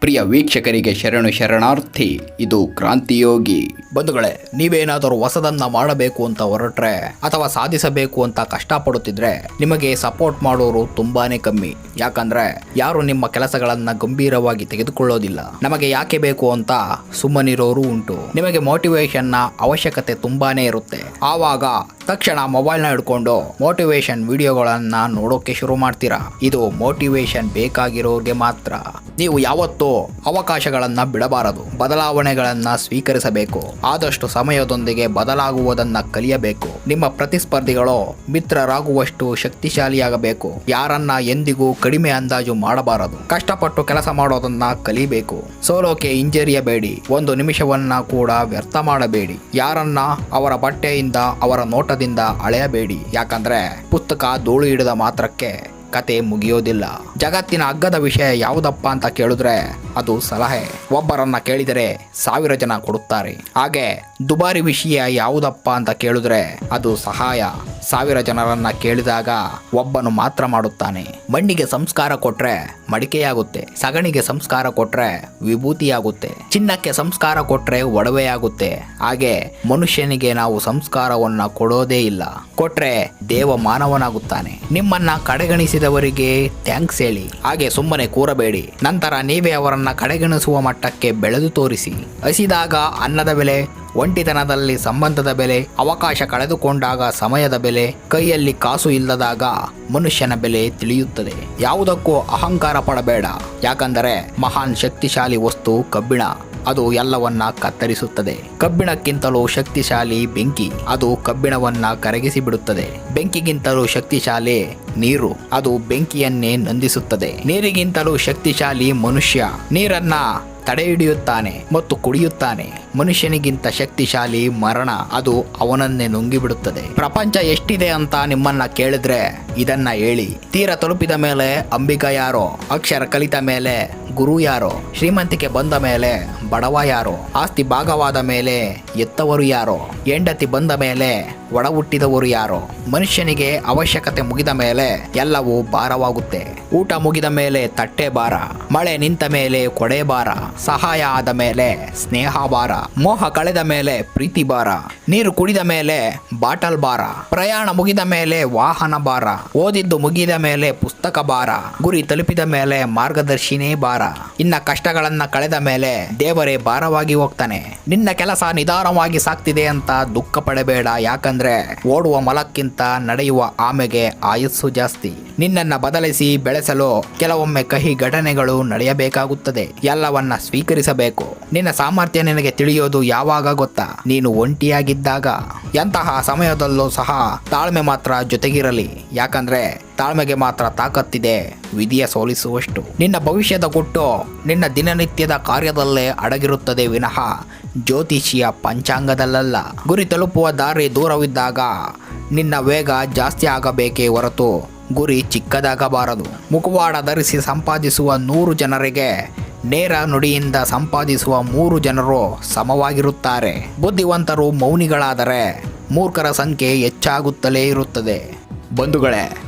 ಪ್ರಿಯ ವೀಕ್ಷಕರಿಗೆ ಶರಣು ಶರಣಾರ್ಥಿ, ಇದು ಕ್ರಾಂತಿಯೋಗಿ ಬಂಧುಗಳೇ, ನೀವೇನಾದರೂ ಹೊಸದನ್ನ ಮಾಡಬೇಕು ಅಂತ ಹೊರಟ್ರೆ ಅಥವಾ ಸಾಧಿಸಬೇಕು ಅಂತ ಕಷ್ಟಪಡುತ್ತಿದ್ರೆ ನಿಮಗೆ ಸಪೋರ್ಟ್ ಮಾಡೋರು ತುಂಬಾನೇ ಕಮ್ಮಿ. ಯಾಕಂದ್ರೆ ಯಾರು ನಿಮ್ಮ ಕೆಲಸಗಳನ್ನ ಗಂಭೀರವಾಗಿ ತೆಗೆದುಕೊಳ್ಳೋದಿಲ್ಲ. ನಮಗೆ ಯಾಕೆ ಬೇಕು ಅಂತ ಸುಮ್ಮನಿರೋರು ಉಂಟು. ನಿಮಗೆ ಮೋಟಿವೇಶನ್ನ ಅವಶ್ಯಕತೆ ತುಂಬಾನೇ ಇರುತ್ತೆ. ಆವಾಗ ತಕ್ಷಣ ಮೊಬೈಲ್ನ ಹಿಡ್ಕೊಂಡು ಮೋಟಿವೇಶನ್ ವಿಡಿಯೋಗಳನ್ನ ನೋಡೋಕೆ ಶುರು ಮಾಡ್ತೀರಾ? ಇದು ಮೋಟಿವೇಶನ್ ಬೇಕಾಗಿರೋರಿಗೆ ಮಾತ್ರ. ನೀವು ಯಾವತ್ತೂ ಅವಕಾಶಗಳನ್ನ ಬಿಡಬಾರದು, ಬದಲಾವಣೆಗಳನ್ನ ಸ್ವೀಕರಿಸಬೇಕು. ಆದಷ್ಟು ಸಮಯದೊಂದಿಗೆ ಬದಲಾಗುವುದನ್ನ ಕಲಿಯಬೇಕು. ನಿಮ್ಮ ಪ್ರತಿಸ್ಪರ್ಧಿಗಳು ಮಿತ್ರರಾಗುವಷ್ಟು ಶಕ್ತಿಶಾಲಿಯಾಗಬೇಕು. ಯಾರನ್ನ ಎಂದಿಗೂ ಕಡಿಮೆ ಅಂದಾಜು ಮಾಡಬಾರದು. ಕಷ್ಟಪಟ್ಟು ಕೆಲಸ ಮಾಡೋದನ್ನ ಕಲಿಬೇಕು. ಸೋಲೋಕೆ ಹಿಂಜರಿಯಬೇಡಿ ಒಂದು ನಿಮಿಷವನ್ನ ಕೂಡ ವ್ಯರ್ಥ ಮಾಡಬೇಡಿ. ಯಾರನ್ನ ಅವರ ಬಟ್ಟೆಯಿಂದ ಅವರ ನೋಟದಿಂದ ಅಳೆಯಬೇಡಿ. ಯಾಕಂದ್ರೆ ಪುಸ್ತಕ ಧೂಳು ಹಿಡಿದ ಮಾತ್ರಕ್ಕೆ ಕತೆ ಮುಗಿಯೋದಿಲ್ಲ. ಜಗತ್ತಿನ ಅಗ್ಗದ ವಿಷಯ ಯಾವುದಪ್ಪ ಅಂತ ಕೇಳಿದ್ರೆ ಅದು ಸಲಹೆ. ಒಬ್ಬರನ್ನ ಕೇಳಿದರೆ ಸಾವಿರ ಜನ ಕೊಡುತ್ತಾರೆ. ಹಾಗೆ ದುಬಾರಿ ವಿಷಯ ಯಾವುದಪ್ಪ ಅಂತ ಕೇಳಿದ್ರೆ ಅದು ಸಹಾಯ. ಸಾವಿರ ಜನರನ್ನ ಕೇಳಿದಾಗ ಒಬ್ಬನು ಮಾತ್ರ ಮಾಡುತ್ತಾನೆ. ಮಣ್ಣಿಗೆ ಸಂಸ್ಕಾರ ಕೊಟ್ರೆ ಮಡಿಕೆಯಾಗುತ್ತೆ. ಸಗಣಿಗೆ ಸಂಸ್ಕಾರ ಕೊಟ್ರೆ ವಿಭೂತಿಯಾಗುತ್ತೆ. ಚಿನ್ನಕ್ಕೆ ಸಂಸ್ಕಾರ ಕೊಟ್ರೆ ಒಡವೆಯಾಗುತ್ತೆ. ಹಾಗೆ ಮನುಷ್ಯನಿಗೆ ನಾವು ಸಂಸ್ಕಾರವನ್ನ ಕೊಡೋದೇ ಇಲ್ಲ. ಕೊಟ್ರೆ ದೇವ ಮಾನವನಾಗುತ್ತಾನೆ ನಿಮ್ಮನ್ನ ಕಡೆಗಣಿಸಿದವರಿಗೆ ಥ್ಯಾಂಕ್ಸ್ ಹೇಳಿ ಹಾಗೆ ಸುಮ್ಮನೆ ಕೂರಬೇಡಿ. ನಂತರ ನೀವೇ ಅವರನ್ನ ಕಡೆಗಣಿಸುವ ಮಟ್ಟಕ್ಕೆ ಬೆಳೆದು ತೋರಿಸಿ. ಹಸಿದಾಗ ಅನ್ನದ ಬೆಲೆ, ಒಂಟಿತನದಲ್ಲಿ ಸಂಬಂಧದ ಬೆಲೆ, ಅವಕಾಶ ಕಳೆದುಕೊಂಡಾಗ ಸಮಯದ ಬೆಲೆ, ಕೈಯಲ್ಲಿ ಕಾಸು ಇಲ್ಲದಾಗ ಮನುಷ್ಯನ ಬೆಲೆ ತಿಳಿಯುತ್ತದೆ. ಯಾವುದಕ್ಕೂ ಅಹಂಕಾರ ಪಡಬೇಡ. ಯಾಕಂದರೆ ಮಹಾನ್ ಶಕ್ತಿಶಾಲಿ ವಸ್ತು ಕಬ್ಬಿಣ. ಅದು ಎಲ್ಲವನ್ನ ಕತ್ತರಿಸುತ್ತದೆ. ಕಬ್ಬಿಣಕ್ಕಿಂತಲೂ ಶಕ್ತಿಶಾಲಿ ಬೆಂಕಿ, ಅದು ಕಬ್ಬಿಣವನ್ನ ಕರಗಿಸಿ ಬಿಡುತ್ತದೆ ಬೆಂಕಿಗಿಂತಲೂ ಶಕ್ತಿಶಾಲಿ ನೀರು, ಅದು ಬೆಂಕಿಯನ್ನೇ ನಂದಿಸುತ್ತದೆ. ನೀರಿಗಿಂತಲೂ ಶಕ್ತಿಶಾಲಿ ಮನುಷ್ಯ, ನೀರನ್ನ ತಡೆ ಹಿಡಿಯುತ್ತಾನೆ ಮತ್ತು ಕುಡಿಯುತ್ತಾನೆ. ಮನುಷ್ಯನಿಗಿಂತ ಶಕ್ತಿಶಾಲಿ ಮರಣ ಅದು ಅವನನ್ನೇ ನುಂಗಿಬಿಡುತ್ತದೆ. ಪ್ರಪಂಚ ಎಷ್ಟಿದೆ ಅಂತ ನಿಮ್ಮನ್ನ ಕೇಳಿದ್ರೆ ಇದನ್ನ ಹೇಳಿ. ತೀರ ತಲುಪಿದ ಮೇಲೆ ಅಂಬಿಕ ಯಾರೋ, ಅಕ್ಷರ ಕಲಿತ ಮೇಲೆ ಗುರು ಯಾರೋ, ಶ್ರೀಮಂತಿಕೆ ಬಂದ ಮೇಲೆ ಬಡವ ಯಾರೋ, ಆಸ್ತಿ ಭಾಗವಾದ ಮೇಲೆ ಎತ್ತವರು ಯಾರೋ, ಹೆಂಡತಿ ಬಂದ ಮೇಲೆ ಒಡ ಹುಟ್ಟಿದವರು ಯಾರೋ? ಮನುಷ್ಯನಿಗೆ ಅವಶ್ಯಕತೆ ಮುಗಿದ ಮೇಲೆ ಎಲ್ಲವೂ ಭಾರವಾಗುತ್ತೆ. ಊಟ ಮುಗಿದ ಮೇಲೆ ತಟ್ಟೆ ಭಾರ, ಮಳೆ ನಿಂತ ಮೇಲೆ ಕೊಡೆ ಭಾರ, ಸಹಾಯ ಆದ ಮೇಲೆ ಸ್ನೇಹ ಭಾರ, ಮೋಹ ಕಳೆದ ಮೇಲೆ ಪ್ರೀತಿ ಭಾರ, ನೀರು ಕುಡಿದ ಮೇಲೆ ಬಾಟಲ್ ಭಾರ, ಪ್ರಯಾಣ ಮುಗಿದ ಮೇಲೆ ವಾಹನ ಭಾರ, ಓದಿದ್ದು ಮುಗಿದ ಮೇಲೆ ಪುಸ್ತಕ ಭಾರ, ಗುರಿ ತಲುಪಿದ ಮೇಲೆ ಮಾರ್ಗದರ್ಶಿನೇ ಭಾರ. ಇನ್ನ ಕಷ್ಟಗಳನ್ನ ಕಳೆದ ಮೇಲೆ ದೇವರೇ ಭಾರವಾಗಿ ಹೋಗ್ತಾನೆ. ನಿನ್ನ ಕೆಲಸ ನಿಧಾನವಾಗಿ ಸಾಕ್ತಿದೆ ಅಂತ ದುಃಖ ಪಡಬೇಡ, ಯಾಕಂದ್ರೆ ಓಡುವ ಮಲಕ್ಕಿಂತ ನಡೆಯುವ ಆಮೆಗೆ ಆಯಸ್ಸು ಜಾಸ್ತಿ. ನಿನ್ನನ್ನ ಬದಲಿಸಿ ಬೆಳೆಸಲು ಕೆಲವೊಮ್ಮೆ ಕಹಿ ಘಟನೆಗಳು ನಡೆಯಬೇಕಾಗುತ್ತದೆ. ಎಲ್ಲವನ್ನ ಸ್ವೀಕರಿಸಬೇಕು. ನಿನ್ನ ಸಾಮರ್ಥ್ಯ ನಿನಗೆ ತಿಳಿಯೋದು ಯಾವಾಗ ಗೊತ್ತಾ? ನೀನು ಒಂಟಿಯಾಗಿದ್ದಾಗ. ಎಂತಹ ಸಮಯದಲ್ಲೂ ಸಹ ತಾಳ್ಮೆ ಮಾತ್ರ ಜೊತೆಗಿರಲಿ. ಯಾಕಂದ್ರೆ ತಾಳ್ಮೆಗೆ ಮಾತ್ರ ತಾಕತ್ತಿದೆ. ವಿಧಿಯ ಸೋಲಿಸುವಷ್ಟು. ನಿನ್ನ ಭವಿಷ್ಯದ ಗುಟ್ಟು ನಿನ್ನ ದಿನನಿತ್ಯದ ಕಾರ್ಯದಲ್ಲೇ ಅಡಗಿರುತ್ತದೆ ವಿನಃ ಜ್ಯೋತಿಷಿಯ ಪಂಚಾಂಗದಲ್ಲಲ್ಲ. ಗುರಿ ತಲುಪುವ ದಾರಿ ದೂರವಿದ್ದಾಗ ನಿನ್ನ ವೇಗ ಜಾಸ್ತಿ ಆಗಬೇಕೇ ಹೊರತು ಗುರಿ ಚಿಕ್ಕದಾಗಬಾರದು. ಮುಖವಾಡ ಧರಿಸಿ ಸಂಪಾದಿಸುವ ನೂರು ಜನರಿಗೆ ನೇರ ನುಡಿಯಿಂದ ಸಂಪಾದಿಸುವ ಮೂರು ಜನರು ಸಮವಾಗಿರುತ್ತಾರೆ. ಬುದ್ಧಿವಂತರು ಮೌನಿಗಳಾದರೆ ಮೂರ್ಖರ ಸಂಖ್ಯೆ ಹೆಚ್ಚಾಗುತ್ತಲೇ ಇರುತ್ತದೆ. ಬಂಧುಗಳೇ